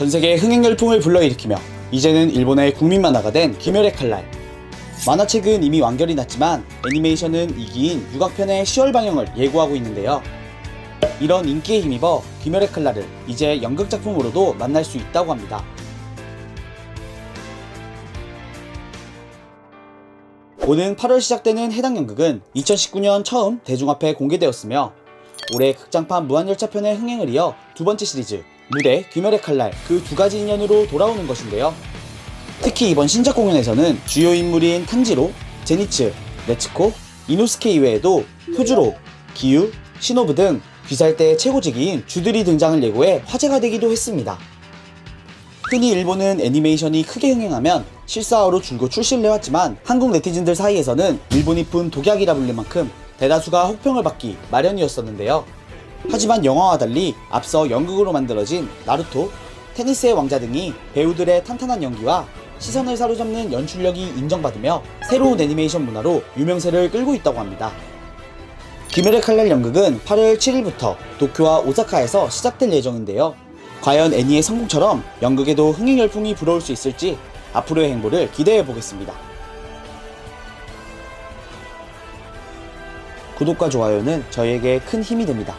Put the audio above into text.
전 세계 흥행 열풍을 불러일으키며 이제는 일본의 국민 만화가 된 귀멸의 칼날. 만화책은 이미 완결이 났지만 애니메이션은 2기인 육악편의 10월 방영을 예고하고 있는데요. 이런 인기에 힘입어 귀멸의 칼날을 이제 연극 작품으로도 만날 수 있다고 합니다. 오는 8월 시작되는 해당 연극은 2019년 처음 대중 앞에 공개되었으며 올해 극장판 무한열차편의 흥행을 이어 두 번째 시리즈 무대 귀멸의 칼날 그 두 가지 인연으로 돌아오는 것인데요. 특히 이번 신작 공연에서는 주요 인물인 탄지로, 제니츠, 네츠코, 이노스케 이외에도 후주로, 기유, 시노부 등 귀살대 최고직인 주들이 등장을 예고해 화제가 되기도 했습니다. 흔히 일본은 애니메이션이 크게 흥행하면 실사화로 줄곧 출시를 해왔지만 한국 네티즌들 사이에서는 일본이 푼 독약이라 불릴 만큼 대다수가 혹평을 받기 마련이었었는데요. 하지만 영화와 달리 앞서 연극으로 만들어진 나루토, 테니스의 왕자 등이 배우들의 탄탄한 연기와 시선을 사로잡는 연출력이 인정받으며 새로운 애니메이션 문화로 유명세를 끌고 있다고 합니다. 귀멸의 칼날 연극은 8월 7일부터 도쿄와 오사카에서 시작될 예정인데요. 과연 애니의 성공처럼 연극에도 흥행 열풍이 불어올 수 있을지 앞으로의 행보를 기대해 보겠습니다. 구독과 좋아요는 저희에게 큰 힘이 됩니다.